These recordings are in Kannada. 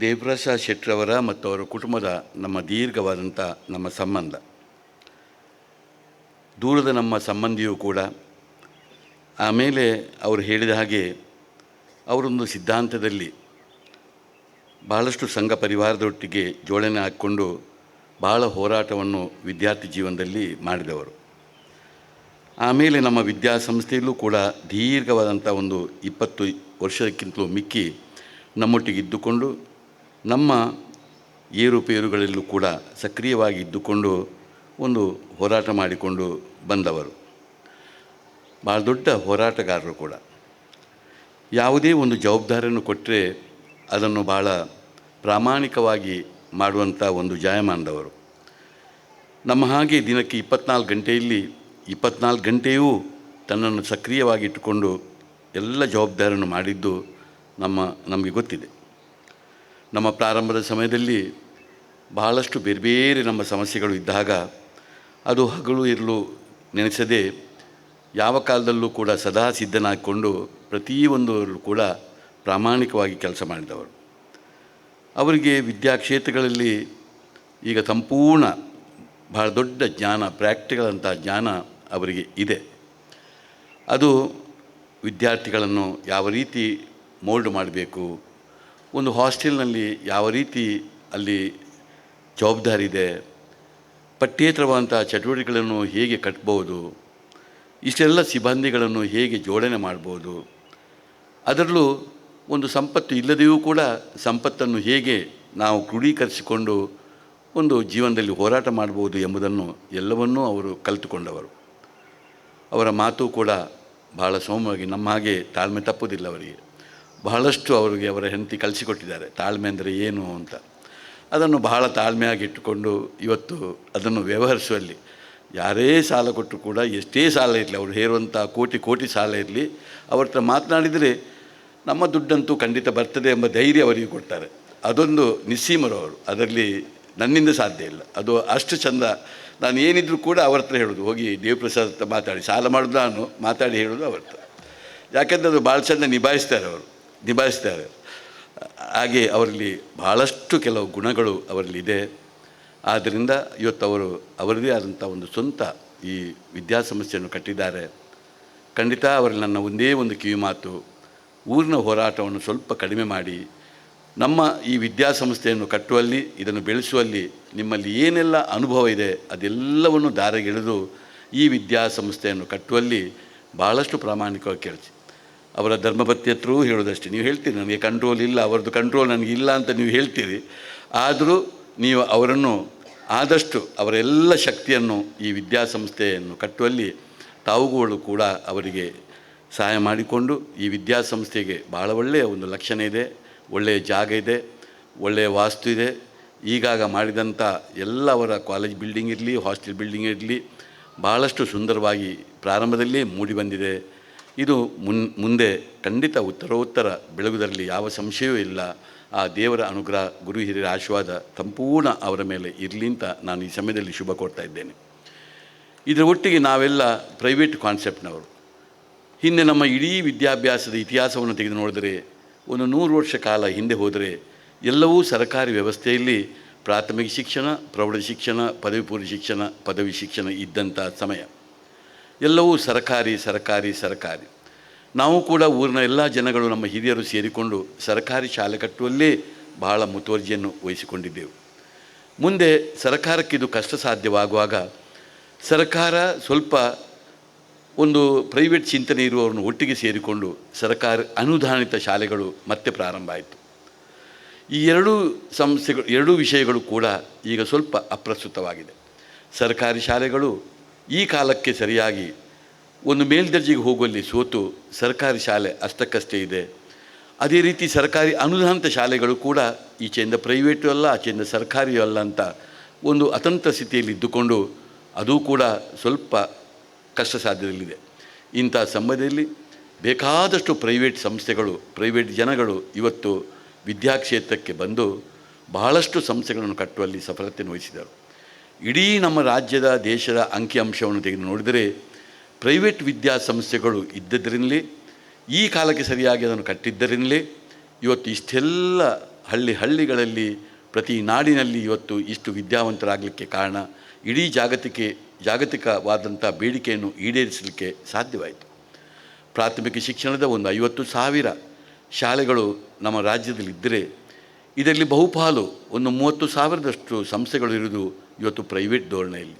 ದೇವಪ್ರಸಾದ್ ಶೆಟ್ಟಿರವರ ಮತ್ತು ಅವರ ಕುಟುಂಬದ ನಮ್ಮ ದೀರ್ಘವಾದಂಥ ನಮ್ಮ ಸಂಬಂಧ. ದೂರದ ನಮ್ಮ ಸಂಬಂಧಿಯೂ ಕೂಡ. ಆಮೇಲೆ ಅವರು ಹೇಳಿದ ಹಾಗೆ ಅವರೊಂದು ಸಿದ್ಧಾಂತದಲ್ಲಿ ಬಹಳಷ್ಟು ಸಂಘ ಪರಿವಾರದೊಟ್ಟಿಗೆ ಜೋಡಣೆ ಹಾಕ್ಕೊಂಡು ಬಹಳ ಹೋರಾಟವನ್ನು ವಿದ್ಯಾರ್ಥಿ ಜೀವನದಲ್ಲಿ ಮಾಡಿದವರು. ಆಮೇಲೆ ನಮ್ಮ ವಿದ್ಯಾಸಂಸ್ಥೆಯಲ್ಲೂ ಕೂಡ ದೀರ್ಘವಾದಂಥ ಒಂದು ಇಪ್ಪತ್ತು ವರ್ಷಕ್ಕಿಂತಲೂ ಮಿಕ್ಕಿ ನಮ್ಮೊಟ್ಟಿಗೆ ಇದ್ದುಕೊಂಡು ನಮ್ಮ ಏರುಪೇರುಗಳಲ್ಲೂ ಕೂಡ ಸಕ್ರಿಯವಾಗಿ ಇದ್ದುಕೊಂಡು ಒಂದು ಹೋರಾಟ ಮಾಡಿಕೊಂಡು ಬಂದವರು. ಭಾಳ ದೊಡ್ಡ ಹೋರಾಟಗಾರರು ಕೂಡ. ಯಾವುದೇ ಒಂದು ಜವಾಬ್ದಾರಿಯನ್ನು ಕೊಟ್ಟರೆ ಅದನ್ನು ಭಾಳ ಪ್ರಾಮಾಣಿಕವಾಗಿ ಮಾಡುವಂಥ ಒಂದು ಜಾಯಮಾನದವರು. ನಮ್ಮ ಹಾಗೆ ದಿನಕ್ಕೆ ಇಪ್ಪತ್ನಾಲ್ಕು ಗಂಟೆಯಲ್ಲಿ ಇಪ್ಪತ್ನಾಲ್ಕು ಗಂಟೆಯೂ ತನ್ನನ್ನು ಸಕ್ರಿಯವಾಗಿ ಇಟ್ಟುಕೊಂಡು ಎಲ್ಲ ಜವಾಬ್ದಾರಿಯನ್ನು ಮಾಡಿದ್ದು ನಮ್ಮ, ನಮಗೆ ಗೊತ್ತಿದೆ. ನಮ್ಮ ಪ್ರಾರಂಭದ ಸಮಯದಲ್ಲಿ ಬಹಳಷ್ಟು ಬೇರೆ ಬೇರೆ ನಮ್ಮ ಸಮಸ್ಯೆಗಳು ಇದ್ದಾಗ ಅದು ಹಗಲು ಇರಲು ನೆನೆಸದೆ ಯಾವ ಕಾಲದಲ್ಲೂ ಕೂಡ ಸದಾ ಸಿದ್ಧನಾಗಿಕೊಂಡು ಪ್ರತಿಯೊಂದರಲ್ಲೂ ಕೂಡ ಪ್ರಾಮಾಣಿಕವಾಗಿ ಕೆಲಸ ಮಾಡಿದವರು. ಅವರಿಗೆ ವಿದ್ಯಾಕ್ಷೇತ್ರಗಳಲ್ಲಿ ಈಗ ಸಂಪೂರ್ಣ ಬಹಳ ದೊಡ್ಡ ಜ್ಞಾನ ಪ್ರಾಕ್ಟಿಕಲ್ ಜ್ಞಾನ ಅವರಿಗೆ ಇದೆ. ಅದು ವಿದ್ಯಾರ್ಥಿಗಳನ್ನು ಯಾವ ರೀತಿ ಮೋಲ್ಡ್ ಮಾಡಬೇಕು ಒಂದು ಹಾಸ್ಟೆಲ್ನಲ್ಲಿ ಯಾವ ರೀತಿ ಅಲ್ಲಿ ಜವಾಬ್ದಾರಿ ಇದೆ, ಪಠ್ಯೇತರವಾದಂಥ ಚಟುವಟಿಕೆಗಳನ್ನು ಹೇಗೆ ಕಟ್ಬೋದು, ಇಷ್ಟೆಲ್ಲ ಸಿಬ್ಬಂದಿಗಳನ್ನು ಹೇಗೆ ಜೋಡಣೆ ಮಾಡ್ಬೋದು, ಅದರಲ್ಲೂ ಒಂದು ಸಂಪತ್ತು ಇಲ್ಲದೆಯೂ ಕೂಡ ಸಂಪತ್ತನ್ನು ಹೇಗೆ ನಾವು ಕ್ರೋಢೀಕರಿಸಿಕೊಂಡು ಒಂದು ಜೀವನದಲ್ಲಿ ಹೋರಾಟ ಮಾಡ್ಬೋದು ಎಂಬುದನ್ನು ಎಲ್ಲವನ್ನೂ ಅವರು ಕಲಿತುಕೊಂಡವರು. ಅವರ ಮಾತು ಕೂಡ ಭಾಳ ಸೌಮ್ಯವಾಗಿ ನಮ್ಮ ಹಾಗೆ ತಾಳ್ಮೆ ತಪ್ಪುವುದಿಲ್ಲ ಅವರಿಗೆ. ಬಹಳಷ್ಟು ಅವರಿಗೆ ಅವರ ಹೆಂಡತಿ ಕಲಿಸಿಕೊಟ್ಟಿದ್ದಾರೆ ತಾಳ್ಮೆ ಅಂದರೆ ಏನು ಅಂತ. ಅದನ್ನು ಬಹಳ ತಾಳ್ಮೆಯಾಗಿ ಇಟ್ಟುಕೊಂಡು ಇವತ್ತು ಅದನ್ನು ವ್ಯವಹರಿಸುವಲ್ಲಿ ಯಾರೇ ಸಾಲ ಕೊಟ್ಟರು ಕೂಡ ಎಷ್ಟೇ ಸಾಲ ಇರಲಿ, ಅವರು ಹೇರುವಂಥ ಕೋಟಿ ಕೋಟಿ ಸಾಲ ಇರಲಿ, ಅವ್ರ ಹತ್ರ ಮಾತನಾಡಿದರೆ ನಮ್ಮ ದುಡ್ಡಂತೂ ಖಂಡಿತ ಬರ್ತದೆ ಎಂಬ ಧೈರ್ಯ ಅವರಿಗೆ ಕೊಡ್ತಾರೆ. ಅದೊಂದು ನಿಸ್ಸೀಮರು ಅವರು. ಅದರಲ್ಲಿ ನನ್ನಿಂದ ಸಾಧ್ಯ ಇಲ್ಲ. ಅದು ಅಷ್ಟು ಚಂದ ನಾನು ಏನಿದ್ರು ಕೂಡ ಅವ್ರ ಹತ್ರ ಹೇಳೋದು. ಹೋಗಿ ದೇವಪ್ರಸಾದ್ ಹತ್ರ ಮಾತಾಡಿ. ಸಾಲ ಮಾಡೋದು ನಾನು, ಮಾತಾಡಿ ಹೇಳೋದು ಅವ್ರ ಹತ್ರ. ಯಾಕೆಂದರೆ ಅದು ಭಾಳ ಚೆಂದ ನಿಭಾಯಿಸ್ತಾರೆ ಅವರು. ನಿಭಾಯಿಸ್ತಾರೆ. ಹಾಗೆ ಅವರಲ್ಲಿ ಬಹಳಷ್ಟು ಕೆಲವು ಗುಣಗಳು ಅವರಲ್ಲಿದೆ. ಆದ್ದರಿಂದ ಇವತ್ತು ಅವರು ಅವರದೇ ಆದಂಥ ಒಂದು ಸ್ವಂತ ಈ ವಿದ್ಯಾಸಂಸ್ಥೆಯನ್ನು ಕಟ್ಟಿದ್ದಾರೆ. ಖಂಡಿತ ಅವರಲ್ಲಿ ನನ್ನ ಒಂದೇ ಒಂದು ಕಿವಿ ಮಾತು, ಊರಿನ ಹೋರಾಟವನ್ನು ಸ್ವಲ್ಪ ಕಡಿಮೆ ಮಾಡಿ, ನಮ್ಮ ಈ ವಿದ್ಯಾಸಂಸ್ಥೆಯನ್ನು ಕಟ್ಟುವಲ್ಲಿ, ಇದನ್ನು ಬೆಳೆಸುವಲ್ಲಿ ನಿಮ್ಮಲ್ಲಿ ಏನೆಲ್ಲ ಅನುಭವ ಇದೆ, ಅದೆಲ್ಲವನ್ನು ದಾರಿಗೆಳೆದು ಈ ವಿದ್ಯಾಸಂಸ್ಥೆಯನ್ನು ಕಟ್ಟುವಲ್ಲಿ ಭಾಳಷ್ಟು ಪ್ರಾಮಾಣಿಕವಾಗಿ ಕೆಲಸ ಅವರ ಧರ್ಮಪತ್ಯತ್ರೂ ಹೇಳೋದಷ್ಟೇ. ನೀವು ಹೇಳ್ತೀರಿ ನನಗೆ ಕಂಟ್ರೋಲ್ ಇಲ್ಲ, ಅವರದ್ದು ಕಂಟ್ರೋಲ್ ನನಗೆ ಇಲ್ಲ ಅಂತ ನೀವು ಹೇಳ್ತೀರಿ. ಆದರೂ ನೀವು ಅವರನ್ನು ಆದಷ್ಟು ಅವರೆಲ್ಲ ಶಕ್ತಿಯನ್ನು ಈ ವಿದ್ಯಾಸಂಸ್ಥೆಯನ್ನು ಕಟ್ಟುವಲ್ಲಿ ತಾವುಗಳು ಕೂಡ ಅವರಿಗೆ ಸಹಾಯ ಮಾಡಿಕೊಂಡು ಈ ವಿದ್ಯಾಸಂಸ್ಥೆಗೆ ಭಾಳ ಒಳ್ಳೆಯ ಒಂದು ಲಕ್ಷಣ ಇದೆ, ಒಳ್ಳೆಯ ಜಾಗ ಇದೆ, ಒಳ್ಳೆಯ ವಾಸ್ತು ಇದೆ. ಈಗಾಗ ಮಾಡಿದಂಥ ಎಲ್ಲ ಅವರ ಕಾಲೇಜ್ ಬಿಲ್ಡಿಂಗ್ ಇರಲಿ ಹಾಸ್ಟೆಲ್ ಬಿಲ್ಡಿಂಗ್ ಇರಲಿ ಭಾಳಷ್ಟು ಸುಂದರವಾಗಿ ಪ್ರಾರಂಭದಲ್ಲಿ ಮೂಡಿ ಬಂದಿದೆ. ಇದು ಮುನ್, ಮುಂದೆ ಖಂಡಿತ ಉತ್ತರೋತ್ತರ ಬೆಳಗುದರಲ್ಲಿ ಯಾವ ಸಂಶಯವೂ ಇಲ್ಲ. ಆ ದೇವರ ಅನುಗ್ರಹ, ಗುರು ಹಿರಿಯರ ಆಶೀರ್ವಾದ ಸಂಪೂರ್ಣ ಅವರ ಮೇಲೆ ಇರಲಿ ಅಂತ ನಾನು ಈ ಸಮಯದಲ್ಲಿ ಶುಭ ಕೊಡ್ತಾ ಇದ್ದೇನೆ. ಇದರ ಒಟ್ಟಿಗೆ ನಾವೆಲ್ಲ ಪ್ರೈವೇಟ್ ಕಾನ್ಸೆಪ್ಟ್ನವರು ಹಿಂದೆ ನಮ್ಮ ಇಡೀ ವಿದ್ಯಾಭ್ಯಾಸದ ಇತಿಹಾಸವನ್ನು ತೆಗೆದು ನೋಡಿದರೆ, ಒಂದು ನೂರು ವರ್ಷ ಕಾಲ ಹಿಂದೆ ಹೋದರೆ, ಎಲ್ಲವೂ ಸರ್ಕಾರಿ ವ್ಯವಸ್ಥೆಯಲ್ಲಿ ಪ್ರಾಥಮಿಕ ಶಿಕ್ಷಣ, ಪ್ರೌಢ ಶಿಕ್ಷಣ, ಪದವಿ ಪೂರ್ವ ಶಿಕ್ಷಣ, ಪದವಿ ಶಿಕ್ಷಣ ಇದ್ದಂಥ ಸಮಯ. ಎಲ್ಲವೂ ಸರಕಾರಿ ಸರಕಾರಿ ಸರಕಾರಿ. ನಾವು ಕೂಡ ಊರಿನ ಎಲ್ಲ ಜನಗಳು ನಮ್ಮ ಹಿರಿಯರು ಸೇರಿಕೊಂಡು ಸರ್ಕಾರಿ ಶಾಲೆ ಕಟ್ಟುವಲ್ಲೇ ಬಹಳ ಮುತುವರ್ಜಿಯನ್ನು ವಹಿಸಿಕೊಂಡಿದ್ದೆವು. ಮುಂದೆ ಸರ್ಕಾರಕ್ಕೆ ಇದು ಕಷ್ಟ ಸಾಧ್ಯವಾಗುವಾಗ ಸರ್ಕಾರ ಸ್ವಲ್ಪ ಒಂದು ಪ್ರೈವೇಟ್ ಚಿಂತನೆ ಇರುವವರನ್ನು ಒಟ್ಟಿಗೆ ಸೇರಿಕೊಂಡು ಸರ್ಕಾರ ಅನುದಾನಿತ ಶಾಲೆಗಳು ಮತ್ತೆ ಪ್ರಾರಂಭ ಆಯಿತು. ಈ ಎರಡೂ ಸಂಸ್ಥೆಗಳು, ಎರಡೂ ವಿಷಯಗಳು ಕೂಡ ಈಗ ಸ್ವಲ್ಪ ಅಪ್ರಸ್ತುತವಾಗಿದೆ. ಸರ್ಕಾರಿ ಶಾಲೆಗಳು ಈ ಕಾಲಕ್ಕೆ ಸರಿಯಾಗಿ ಒಂದು ಮೇಲ್ದರ್ಜೆಗೆ ಹೋಗುವಲ್ಲಿ ಸೋತು ಸರ್ಕಾರಿ ಶಾಲೆ ಅಷ್ಟಕ್ಕಷ್ಟೇ ಇದೆ. ಅದೇ ರೀತಿ ಸರ್ಕಾರಿ ಅನುದಾನಿತ ಶಾಲೆಗಳು ಕೂಡ ಈಚೆಯಿಂದ ಪ್ರೈವೇಟು ಅಲ್ಲ, ಆಚೆಯಿಂದ ಸರ್ಕಾರಿಯೂ ಅಲ್ಲ ಅಂತ ಒಂದು ಅತಂತ್ರ ಸ್ಥಿತಿಯಲ್ಲಿ ಇದ್ದುಕೊಂಡು ಅದೂ ಕೂಡ ಸ್ವಲ್ಪ ಕಷ್ಟ ಸಾಧ್ಯದಲ್ಲಿದೆ. ಇಂಥ ಸಮಯದಲ್ಲಿ ಬೇಕಾದಷ್ಟು ಪ್ರೈವೇಟ್ ಸಂಸ್ಥೆಗಳು, ಪ್ರೈವೇಟ್ ಜನಗಳು ಇವತ್ತು ವಿದ್ಯಾಕ್ಷೇತ್ರಕ್ಕೆ ಬಂದು ಬಹಳಷ್ಟು ಸಂಸ್ಥೆಗಳನ್ನು ಕಟ್ಟುವಲ್ಲಿ ಸಫಲತೆಯನ್ನು ವಹಿಸಿದರು ಇಡೀ ನಮ್ಮ ರಾಜ್ಯದ ದೇಶದ ಅಂಕಿಅಂಶವನ್ನು ತೆಗೆದು ನೋಡಿದರೆ ಪ್ರೈವೇಟ್ ವಿದ್ಯಾಸಂಸ್ಥೆಗಳು ಇದ್ದದರಿಂದಲೇ, ಈ ಕಾಲಕ್ಕೆ ಸರಿಯಾಗಿ ಅದನ್ನು ಕಟ್ಟಿದ್ದರಿಂದಲೇ, ಇವತ್ತು ಇಷ್ಟೆಲ್ಲ ಹಳ್ಳಿ ಹಳ್ಳಿಗಳಲ್ಲಿ, ಪ್ರತಿ ನಾಡಿನಲ್ಲಿ ಇವತ್ತು ಇಷ್ಟು ವಿದ್ಯಾವಂತರಾಗಲಿಕ್ಕೆ ಕಾರಣ, ಇಡೀ ಜಾಗತಿಕೆ, ಜಾಗತಿಕವಾದಂಥ ಬೇಡಿಕೆಯನ್ನು ಈಡೇರಿಸಲಿಕ್ಕೆ ಸಾಧ್ಯವಾಯಿತು. ಪ್ರಾಥಮಿಕ ಶಿಕ್ಷಣದ ಒಂದು ಐವತ್ತು ಸಾವಿರ ಶಾಲೆಗಳು ನಮ್ಮ ರಾಜ್ಯದಲ್ಲಿದ್ದರೆ ಇದರಲ್ಲಿ ಬಹುಪಾಲು ಒಂದು ಮೂವತ್ತು ಸಾವಿರದಷ್ಟು ಸಂಸ್ಥೆಗಳು ಇರುವುದು ಇವತ್ತು ಪ್ರೈವೇಟ್ ಧೋರಣೆಯಲ್ಲಿ.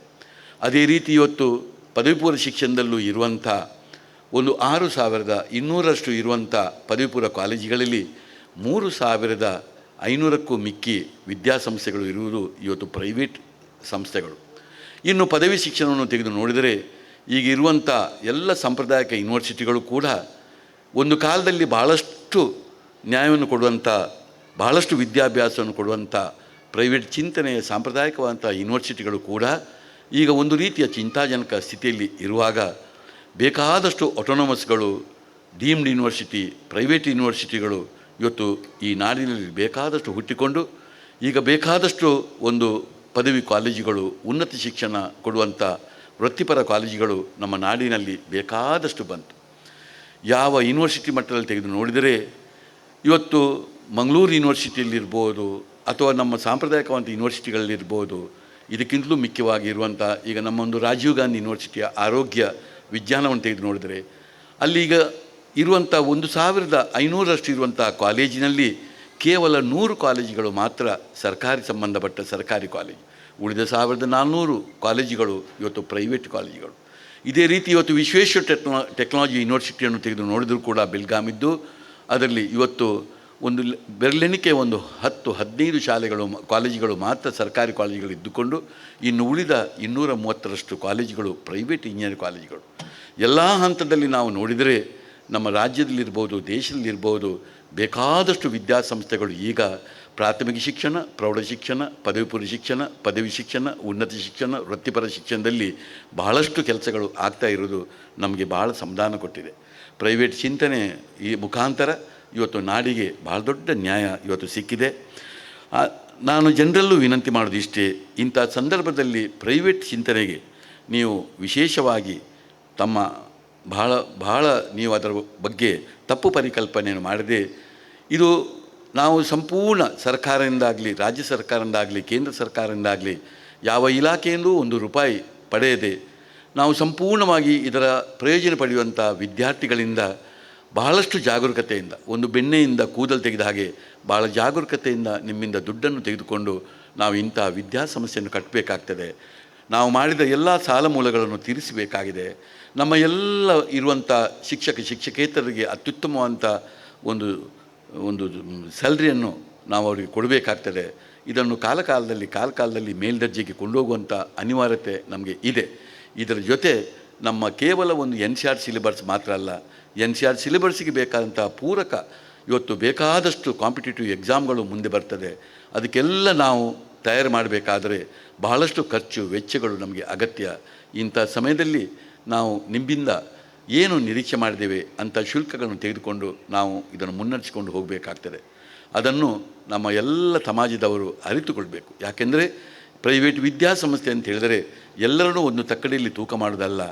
ಅದೇ ರೀತಿ ಇವತ್ತು ಪದವಿ ಪೂರ್ವ ಶಿಕ್ಷಣದಲ್ಲೂ ಇರುವಂಥ ಒಂದು ಆರು ಸಾವಿರದ ಇನ್ನೂರಷ್ಟು ಇರುವಂಥ ಪದವಿ ಪೂರ್ವ ಕಾಲೇಜುಗಳಲ್ಲಿ ಮೂರು ಸಾವಿರದ ಐನೂರಕ್ಕೂ ಮಿಕ್ಕಿ ವಿದ್ಯಾಸಂಸ್ಥೆಗಳು ಇರುವುದು ಇವತ್ತು ಪ್ರೈವೇಟ್ ಸಂಸ್ಥೆಗಳು. ಇನ್ನು ಪದವಿ ಶಿಕ್ಷಣವನ್ನು ತೆಗೆದು ನೋಡಿದರೆ ಈಗ ಇರುವಂಥ ಎಲ್ಲ ಸಾಂಪ್ರದಾಯಿಕ ಯೂನಿವರ್ಸಿಟಿಗಳು ಕೂಡ ಒಂದು ಕಾಲದಲ್ಲಿ ಬಹಳಷ್ಟು ನ್ಯಾಯವನ್ನು ಕೊಡುವಂಥ ಬಹಳಷ್ಟು ವಿದ್ಯಾಭ್ಯಾಸವನ್ನು ಕೊಡುವಂಥ ಪ್ರೈವೇಟ್ ಚಿಂತನೆಯ ಸಾಂಪ್ರದಾಯಿಕವಾದಂಥ ಯೂನಿವರ್ಸಿಟಿಗಳು ಕೂಡ ಈಗ ಒಂದು ರೀತಿಯ ಚಿಂತಾಜನಕ ಸ್ಥಿತಿಯಲ್ಲಿ ಇರುವಾಗ ಬೇಕಾದಷ್ಟು ಆಟೋನಮಸ್ಗಳು ಡೀಮ್ಡ್ ಯೂನಿವರ್ಸಿಟಿ ಪ್ರೈವೇಟ್ ಯೂನಿವರ್ಸಿಟಿಗಳು ಇವತ್ತು ಈ ನಾಡಿನಲ್ಲಿ ಬೇಕಾದಷ್ಟು ಹುಟ್ಟಿಕೊಂಡು ಈಗ ಬೇಕಾದಷ್ಟು ಒಂದು ಪದವಿ ಕಾಲೇಜುಗಳು, ಉನ್ನತ ಶಿಕ್ಷಣ ಕೊಡುವಂಥ ವೃತ್ತಿಪರ ಕಾಲೇಜುಗಳು ನಮ್ಮ ನಾಡಿನಲ್ಲಿ ಬೇಕಾದಷ್ಟು ಬಂತು. ಯಾವ ಯೂನಿವರ್ಸಿಟಿ ಮಟ್ಟದಲ್ಲಿ ತೆಗೆದು ನೋಡಿದರೆ ಇವತ್ತು ಮಂಗಳೂರು ಯೂನಿವರ್ಸಿಟಿಯಲ್ಲಿರ್ಬೋದು ಅಥವಾ ನಮ್ಮ ಸಾಂಪ್ರದಾಯಿಕವಾದ ಯೂನಿವರ್ಸಿಟಿಗಳಲ್ಲಿರ್ಬೋದು, ಇದಕ್ಕಿಂತಲೂ ಮುಖ್ಯವಾಗಿ ಇರುವಂಥ ಈಗ ನಮ್ಮ ಒಂದು ರಾಜೀವ್ ಗಾಂಧಿ ಯೂನಿವರ್ಸಿಟಿಯ ಆರೋಗ್ಯ ವಿಜ್ಞಾನವನ್ನು ತೆಗೆದು ನೋಡಿದರೆ ಈಗ ಇರುವಂಥ ಒಂದು ಸಾವಿರದ ಐನೂರಷ್ಟು ಇರುವಂಥ ಕಾಲೇಜಿನಲ್ಲಿ ಕೇವಲ ನೂರು ಕಾಲೇಜುಗಳು ಮಾತ್ರ ಸರ್ಕಾರಿ ಸಂಬಂಧಪಟ್ಟ ಸರ್ಕಾರಿ ಕಾಲೇಜು. ಉಳಿದ ಸಾವಿರದ ನಾನ್ನೂರು ಕಾಲೇಜುಗಳು ಇವತ್ತು ಪ್ರೈವೇಟ್ ಕಾಲೇಜುಗಳು. ಇದೇ ರೀತಿ ಇವತ್ತು ವಿಶ್ವೇಶ್ವರ ಟೆಕ್ನಾ, ಟೆಕ್ನಾಲಜಿ ಯೂನಿವರ್ಸಿಟಿಯನ್ನು ತೆಗೆದು ನೋಡಿದರೂ ಕೂಡ ಬೆಲ್ಗಾಮಿದ್ದು ಅದರಲ್ಲಿ ಇವತ್ತು ಒಂದು ಬೆರಳೆಣಿಕೆ ಒಂದು ಹತ್ತು ಹದಿನೈದು ಶಾಲೆಗಳು ಕಾಲೇಜುಗಳು ಮಾತ್ರ ಸರ್ಕಾರಿ ಕಾಲೇಜುಗಳು ಇದ್ದುಕೊಂಡು ಇನ್ನು ಉಳಿದ ಇನ್ನೂರ ಮೂವತ್ತರಷ್ಟು ಕಾಲೇಜುಗಳು ಪ್ರೈವೇಟ್ ಇಂಜಿನಿಯರಿಂಗ್ ಕಾಲೇಜುಗಳು. ಎಲ್ಲ ಹಂತದಲ್ಲಿ ನಾವು ನೋಡಿದರೆ ನಮ್ಮ ರಾಜ್ಯದಲ್ಲಿರ್ಬೋದು, ದೇಶದಲ್ಲಿರ್ಬೋದು ಬೇಕಾದಷ್ಟು ವಿದ್ಯಾಸಂಸ್ಥೆಗಳು ಈಗ ಪ್ರಾಥಮಿಕ ಶಿಕ್ಷಣ, ಪ್ರೌಢ ಶಿಕ್ಷಣ, ಪದವಿ ಪೂರ್ವ ಶಿಕ್ಷಣ, ಪದವಿ ಶಿಕ್ಷಣ, ಉನ್ನತ ಶಿಕ್ಷಣ, ವೃತ್ತಿಪರ ಶಿಕ್ಷಣದಲ್ಲಿ ಬಹಳಷ್ಟು ಕೆಲಸಗಳು ಆಗ್ತಾ ಇರೋದು ನಮಗೆ ಭಾಳ ಸಮಾಧಾನ ಕೊಟ್ಟಿದೆ. ಪ್ರೈವೇಟ್ ಚಿಂತನೆ ಈ ಮುಖಾಂತರ ಇವತ್ತು ನಾಡಿಗೆ ಭಾಳ ದೊಡ್ಡ ನ್ಯಾಯ ಇವತ್ತು ಸಿಕ್ಕಿದೆ. ನಾನು ಜನರಲ್ಲೂ ವಿನಂತಿ ಮಾಡೋದು ಇಷ್ಟೇ, ಇಂಥ ಸಂದರ್ಭದಲ್ಲಿ ಪ್ರೈವೇಟ್ ಚಿಂತನೆಗೆ ನೀವು ವಿಶೇಷವಾಗಿ ತಮ್ಮ ಬಹಳ ಬಹಳ ನೀವು ಅದರ ಬಗ್ಗೆ ತಪ್ಪು ಪರಿಕಲ್ಪನೆಯನ್ನು ಮಾಡದೆ. ಇದು ನಾವು ಸಂಪೂರ್ಣ ಸರ್ಕಾರದಿಂದಾಗಲಿ, ರಾಜ್ಯ ಸರ್ಕಾರದಿಂದಾಗಲಿ, ಕೇಂದ್ರ ಸರ್ಕಾರದಿಂದಾಗಲಿ ಯಾವ ಇಲಾಖೆಯಿಂದಲೂ ಒಂದು ರೂಪಾಯಿ ಪಡೆಯದೆ ನಾವು ಸಂಪೂರ್ಣವಾಗಿ ಇದರ ಪ್ರಯೋಜನ ಪಡೆಯುವಂಥ ವಿದ್ಯಾರ್ಥಿಗಳಿಂದ ಬಹಳಷ್ಟು ಜಾಗರೂಕತೆಯಿಂದ, ಒಂದು ಬೆಣ್ಣೆಯಿಂದ ಕೂದಲು ತೆಗೆದ ಹಾಗೆ ಭಾಳ ಜಾಗರೂಕತೆಯಿಂದ ನಿಮ್ಮಿಂದ ದುಡ್ಡನ್ನು ತೆಗೆದುಕೊಂಡು ನಾವು ಇಂಥ ವಿದ್ಯಾಸಂಸ್ಥೆಯನ್ನು ಕಟ್ಟಬೇಕಾಗ್ತದೆ. ನಾವು ಮಾಡಿದ ಎಲ್ಲ ಸಾಲ ಮೂಲಗಳನ್ನು ತೀರಿಸಬೇಕಾಗಿದೆ. ನಮ್ಮ ಎಲ್ಲ ಇರುವಂಥ ಶಿಕ್ಷಕ, ಶಿಕ್ಷಕೇತರರಿಗೆ ಅತ್ಯುತ್ತಮವಾದಂಥ ಒಂದು ಒಂದು ಸ್ಯಾಲ್ರಿಯನ್ನು ನಾವು ಅವರಿಗೆ ಕೊಡಬೇಕಾಗ್ತದೆ. ಇದನ್ನು ಕಾಲಕಾಲದಲ್ಲಿ ಕಾಲಕಾಲದಲ್ಲಿ ಕಾಲ ಕಾಲದಲ್ಲಿ ಮೇಲ್ದರ್ಜೆಗೆ ಕೊಂಡೋಗುವಂಥ ಅನಿವಾರ್ಯತೆ ನಮಗೆ ಇದೆ. ಇದರ ಜೊತೆ ನಮ್ಮ ಕೇವಲ ಒಂದು ಎನ್ ಸಿ ಆರ್ ಸಿಲೆಬಸ್ ಮಾತ್ರ ಅಲ್ಲ ಎನ್ ಸಿ ಆರ್ ಸಿಲೆಬಸ್ಸಿಗೆ ಬೇಕಾದಂಥ ಪೂರಕ ಇವತ್ತು ಬೇಕಾದಷ್ಟು ಕಾಂಪಿಟೇಟಿವ್ ಎಕ್ಸಾಮ್ಗಳು ಮುಂದೆ ಬರ್ತದೆ. ಅದಕ್ಕೆಲ್ಲ ನಾವು ತಯಾರು ಮಾಡಬೇಕಾದರೆ ಬಹಳಷ್ಟು ಖರ್ಚು, ವೆಚ್ಚಗಳು ನಮಗೆ ಅಗತ್ಯ. ಇಂಥ ಸಮಯದಲ್ಲಿ ನಾವು ನಿಮ್ಮಿಂದ ಏನು ನಿರೀಕ್ಷೆ ಮಾಡಿದ್ದೇವೆ ಅಂಥ ಶುಲ್ಕಗಳನ್ನು ತೆಗೆದುಕೊಂಡು ನಾವು ಇದನ್ನು ಮುನ್ನಡೆಸಿಕೊಂಡು ಹೋಗಬೇಕಾಗ್ತದೆ. ಅದನ್ನು ನಮ್ಮ ಎಲ್ಲ ಸಮಾಜದವರು ಅರಿತುಕೊಳ್ಬೇಕು. ಯಾಕೆಂದರೆ ಪ್ರೈವೇಟ್ ವಿದ್ಯಾಸಂಸ್ಥೆ ಅಂತ ಹೇಳಿದರೆ ಎಲ್ಲರನ್ನೂ ಒಂದು ತಕ್ಕಡಿಯಲ್ಲಿ ತೂಕ ಮಾಡೋದಲ್ಲ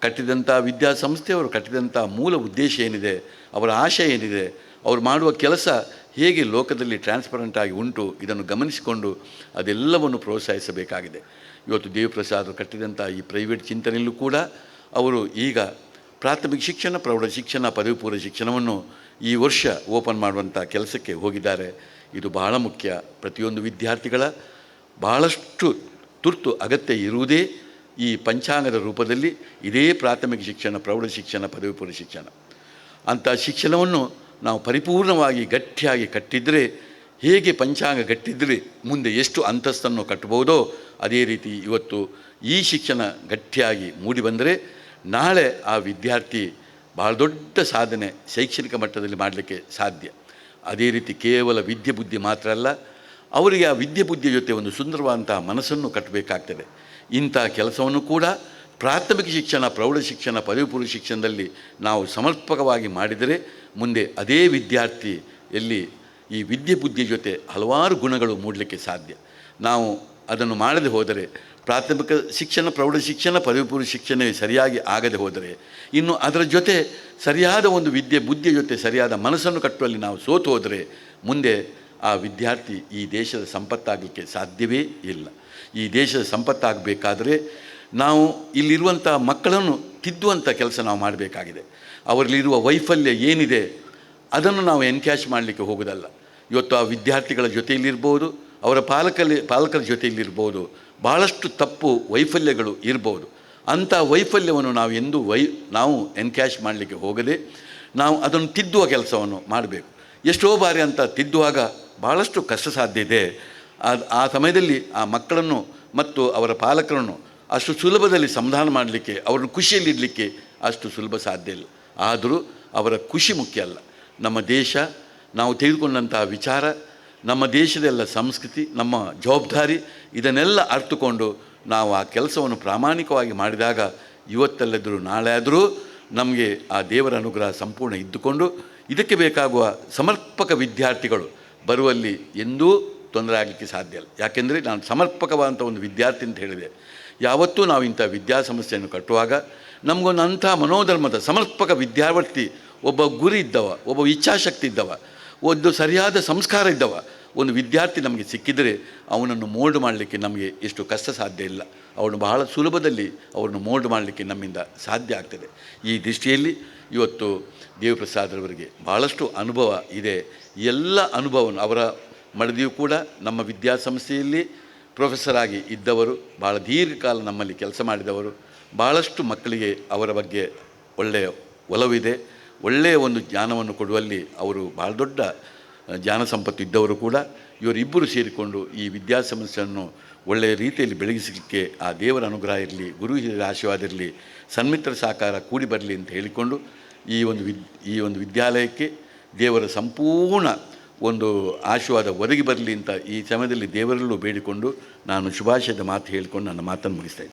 ಕಟ್ಟಿದಂಥ ವಿದ್ಯಾಸಂಸ್ಥೆಯವರು ಕಟ್ಟಿದಂಥ ಮೂಲ ಉದ್ದೇಶ ಏನಿದೆ, ಅವರ ಆಶಯ ಏನಿದೆ, ಅವರು ಮಾಡುವ ಕೆಲಸ ಹೇಗೆ ಲೋಕದಲ್ಲಿ ಟ್ರಾನ್ಸ್ಪರೆಂಟ್ ಆಗಿ ಉಂಟು, ಇದನ್ನು ಗಮನಿಸಿಕೊಂಡು ಅದೆಲ್ಲವನ್ನು ಪ್ರೋತ್ಸಾಹಿಸಬೇಕಾಗಿದೆ. ಇವತ್ತು ದೇವಪ್ರಸಾದ್ ಕಟ್ಟಿದಂಥ ಈ ಪ್ರೈವೇಟ್ ಚಿಂತನೆಯಲ್ಲೂ ಕೂಡ ಅವರು ಈಗ ಪ್ರಾಥಮಿಕ ಶಿಕ್ಷಣ, ಪ್ರೌಢ ಶಿಕ್ಷಣ ಪದವಿ ಪೂರ್ವ ಶಿಕ್ಷಣವನ್ನು ಈ ವರ್ಷ ಓಪನ್ ಮಾಡುವಂಥ ಕೆಲಸಕ್ಕೆ ಹೋಗಿದ್ದಾರೆ. ಇದು ಬಹಳ ಮುಖ್ಯ. ಪ್ರತಿಯೊಂದು ವಿದ್ಯಾರ್ಥಿಗಳ ಬಹಳಷ್ಟು ತುರ್ತು ಅಗತ್ಯ ಇರುವುದೇ ಈ ಪಂಚಾಂಗದ ರೂಪದಲ್ಲಿ ಇದೇ ಪ್ರಾಥಮಿಕ ಶಿಕ್ಷಣ, ಪ್ರೌಢ ಶಿಕ್ಷಣ, ಪದವಿ ಪೂರ್ವ ಶಿಕ್ಷಣ. ಅಂಥ ಶಿಕ್ಷಣವನ್ನು ನಾವು ಪರಿಪೂರ್ಣವಾಗಿ ಗಟ್ಟಿಯಾಗಿ ಕಟ್ಟಿದರೆ, ಹೇಗೆ ಪಂಚಾಂಗ ಗಟ್ಟಿದ್ದರೆ ಮುಂದೆ ಎಷ್ಟು ಅಂತಸ್ತನ್ನು ಕಟ್ಟಬಹುದೋ ಅದೇ ರೀತಿ ಇವತ್ತು ಈ ಶಿಕ್ಷಣ ಗಟ್ಟಿಯಾಗಿ ಮೂಡಿ ಬಂದರೆ, ನಾಳೆ ಆ ವಿದ್ಯಾರ್ಥಿ ಬಹಳ ದೊಡ್ಡ ಸಾಧನೆ ಶೈಕ್ಷಣಿಕ ಮಟ್ಟದಲ್ಲಿ ಮಾಡಲಿಕ್ಕೆ ಸಾಧ್ಯ. ಅದೇ ರೀತಿ ಕೇವಲ ವಿದ್ಯೆ ಬುದ್ಧಿ ಮಾತ್ರ ಅಲ್ಲ, ಅವರಿಗೆ ಆ ವಿದ್ಯೆ ಬುದ್ಧಿಯ ಜೊತೆ ಒಂದು ಸುಂದರವಾದಂತಹ ಮನಸ್ಸನ್ನು ಕಟ್ಟಬೇಕಾಗ್ತದೆ. ಇಂಥ ಕೆಲಸವನ್ನು ಕೂಡ ಪ್ರಾಥಮಿಕ ಶಿಕ್ಷಣ, ಪ್ರೌಢ ಶಿಕ್ಷಣ ಪದವಿ ಶಿಕ್ಷಣದಲ್ಲಿ ನಾವು ಸಮರ್ಪಕವಾಗಿ ಮಾಡಿದರೆ ಮುಂದೆ ಅದೇ ವಿದ್ಯಾರ್ಥಿ ಎಲ್ಲಿ ಈ ವಿದ್ಯೆ ಬುದ್ಧಿಯ ಜೊತೆ ಹಲವಾರು ಗುಣಗಳು ಮೂಡಲಿಕ್ಕೆ ಸಾಧ್ಯ. ನಾವು ಅದನ್ನು ಮಾಡದೆ ಹೋದರೆ, ಪ್ರಾಥಮಿಕ ಶಿಕ್ಷಣ, ಪ್ರೌಢ ಶಿಕ್ಷಣ ಪದವಿ ಪೂರ್ವ ಶಿಕ್ಷಣವೇ ಸರಿಯಾಗಿ ಆಗದೆ ಹೋದರೆ, ಇನ್ನು ಅದರ ಜೊತೆ ಸರಿಯಾದ ಒಂದು ವಿದ್ಯೆ, ಬುದ್ಧಿಯ ಜೊತೆ ಸರಿಯಾದ ಮನಸ್ಸನ್ನು ಕಟ್ಟುವಲ್ಲಿ ನಾವು ಸೋತು ಹೋದರೆ ಮುಂದೆ ಆ ವಿದ್ಯಾರ್ಥಿ ಈ ದೇಶದ ಸಂಪತ್ತಾಗಲಿಕ್ಕೆ ಸಾಧ್ಯವೇ ಇಲ್ಲ. ಈ ದೇಶದ ಸಂಪತ್ತಾಗಬೇಕಾದರೆ ನಾವು ಇಲ್ಲಿರುವಂಥ ಮಕ್ಕಳನ್ನು ತಿದ್ದುವಂಥ ಕೆಲಸ ನಾವು ಮಾಡಬೇಕಾಗಿದೆ. ಅವರಲ್ಲಿರುವ ವೈಫಲ್ಯ ಏನಿದೆ, ಅದನ್ನು ನಾವು ಎನ್ಕ್ಯಾಶ್ ಮಾಡಲಿಕ್ಕೆ ಹೋಗೋದಲ್ಲ. ಇವತ್ತು ಆ ವಿದ್ಯಾರ್ಥಿಗಳ ಜೊತೆಯಲ್ಲಿರ್ಬೋದು, ಅವರ ಪಾಲಕಲ್ಲಿ, ಪಾಲಕರ ಜೊತೆಯಲ್ಲಿರ್ಬೋದು ಭಾಳಷ್ಟು ತಪ್ಪು ವೈಫಲ್ಯಗಳು ಇರ್ಬೋದು. ಅಂಥ ವೈಫಲ್ಯವನ್ನು ನಾವು ಎಂದು ವೈ, ನಾವು ಎನ್ಕ್ಯಾಶ್ ಮಾಡಲಿಕ್ಕೆ ಹೋಗದೆ, ನಾವು ಅದನ್ನು ತಿದ್ದುವ ಕೆಲಸವನ್ನು ಮಾಡಬೇಕು. ಎಷ್ಟೋ ಬಾರಿ ಅಂತ ತಿದ್ದುವಾಗ ಭಾಳಷ್ಟು ಕಷ್ಟ ಸಾಧ್ಯ ಇದೆ. ಆ ಆ ಸಮಯದಲ್ಲಿ ಆ ಮಕ್ಕಳನ್ನು ಮತ್ತು ಅವರ ಪಾಲಕರನ್ನು ಅಷ್ಟು ಸುಲಭದಲ್ಲಿ ಸಮಾಧಾನ ಮಾಡಲಿಕ್ಕೆ, ಅವ್ರನ್ನ ಖುಷಿಯಲ್ಲಿಡಲಿಕ್ಕೆ ಅಷ್ಟು ಸುಲಭ ಸಾಧ್ಯ ಇಲ್ಲ. ಆದರೂ ಅವರ ಖುಷಿ ಮುಖ್ಯ ಅಲ್ಲ. ನಮ್ಮ ದೇಶ, ನಾವು ತೆಗೆದುಕೊಂಡಂತಹ ವಿಚಾರ, ನಮ್ಮ ದೇಶದೆಲ್ಲ ಸಂಸ್ಕೃತಿ, ನಮ್ಮ ಜವಾಬ್ದಾರಿ, ಇದನ್ನೆಲ್ಲ ಅರ್ಥಕೊಂಡು ನಾವು ಆ ಕೆಲಸವನ್ನು ಪ್ರಾಮಾಣಿಕವಾಗಿ ಮಾಡಿದಾಗ ಇವತ್ತಲ್ಲದರೂ ನಾಳೆ ಆದರೂ ನಮಗೆ ಆ ದೇವರ ಅನುಗ್ರಹ ಸಂಪೂರ್ಣ ಇದ್ದುಕೊಂಡು ಇದಕ್ಕೆ ಬೇಕಾಗುವ ಸಮರ್ಪಕ ವಿದ್ಯಾರ್ಥಿಗಳು ಬರುವಲ್ಲಿ ಎಂದೂ ತೊಂದರೆ ಆಗಲಿಕ್ಕೆ ಸಾಧ್ಯ ಇಲ್ಲ. ಯಾಕೆಂದರೆ ನಾನು ಸಮರ್ಪಕವಾದಂಥ ಒಂದು ವಿದ್ಯಾರ್ಥಿ ಅಂತ ಹೇಳಿದೆ. ಯಾವತ್ತೂ ನಾವು ಇಂಥ ವಿದ್ಯಾಸಂಸ್ಥೆಯನ್ನು ಕಟ್ಟುವಾಗ ನಮಗೊಂದು ಅಂಥ ಮನೋಧರ್ಮದ ಸಮರ್ಪಕ ವಿದ್ಯಾರ್ಥಿ, ಒಬ್ಬ ಗುರಿ ಇದ್ದವ, ಒಬ್ಬ ಇಚ್ಛಾಶಕ್ತಿ ಇದ್ದವ, ಒಂದು ಸರಿಯಾದ ಸಂಸ್ಕಾರ ಇದ್ದವ, ಒಂದು ವಿದ್ಯಾರ್ಥಿ ನಮಗೆ ಸಿಕ್ಕಿದರೆ ಅವನನ್ನು ಮೋಲ್ಡ್ ಮಾಡಲಿಕ್ಕೆ ನಮಗೆ ಎಷ್ಟು ಕಷ್ಟ ಸಾಧ್ಯ ಇಲ್ಲ. ಅವನು ಬಹಳ ಸುಲಭದಲ್ಲಿ ಅವರನ್ನು ಮೋಲ್ಡ್ ಮಾಡಲಿಕ್ಕೆ ನಮ್ಮಿಂದ ಸಾಧ್ಯ ಆಗ್ತದೆ. ಈ ದೃಷ್ಟಿಯಲ್ಲಿ ಇವತ್ತು ದೇವಪ್ರಸಾದ್ರವರಿಗೆ ಭಾಳಷ್ಟು ಅನುಭವ ಇದೆ. ಎಲ್ಲ ಅನುಭವವನ್ನು ಅವರ ಮಡದಿಯೂ ಕೂಡ ನಮ್ಮ ವಿದ್ಯಾಸಂಸ್ಥೆಯಲ್ಲಿ ಪ್ರೊಫೆಸರ್ ಆಗಿ ಇದ್ದವರು ಭಾಳ ದೀರ್ಘಕಾಲ ನಮ್ಮಲ್ಲಿ ಕೆಲಸ ಮಾಡಿದವರು ಭಾಳಷ್ಟು ಮಕ್ಕಳಿಗೆ ಅವರ ಬಗ್ಗೆ ಒಳ್ಳೆಯ ಒಲವಿದೆ. ಒಳ್ಳೆಯ ಒಂದು ಜ್ಞಾನವನ್ನು ಕೊಡುವಲ್ಲಿ ಅವರು ಭಾಳ ದೊಡ್ಡ ಜ್ಞಾನ ಸಂಪತ್ತು ಇದ್ದವರು ಕೂಡ ಇವರಿಬ್ಬರು ಸೇರಿಕೊಂಡು ಈ ವಿದ್ಯಾಸಂಸ್ಥೆಯನ್ನು ಒಳ್ಳೆಯ ರೀತಿಯಲ್ಲಿ ಬೆಳಗಿಸಲಿಕ್ಕೆ ಆ ದೇವರ ಅನುಗ್ರಹ ಇರಲಿ, ಗುರು ಹಿರಿಯರ ಆಶೀರ್ವಾದ ಇರಲಿ, ಸನ್ಮಿತ್ರ ಸಹಕಾರ ಕೂಡಿ ಬರಲಿ ಅಂತ ಹೇಳಿಕೊಂಡು ಈ ಒಂದು ವಿದ್, ಈ ಒಂದು ವಿದ್ಯಾಲಯಕ್ಕೆ ದೇವರ ಸಂಪೂರ್ಣ ಒಂದು ಆಶೀರ್ವಾದ ಒದಗಿ ಬರಲಿ ಅಂತ ಈ ಸಮಯದಲ್ಲಿ ದೇವರಲ್ಲೂ ಬೇಡಿಕೊಂಡು ನಾನು ಶುಭಾಶಯದ ಮಾತು ಹೇಳಿಕೊಂಡು ನನ್ನ ಮಾತನ್ನು ಮುಗಿಸ್ತಾ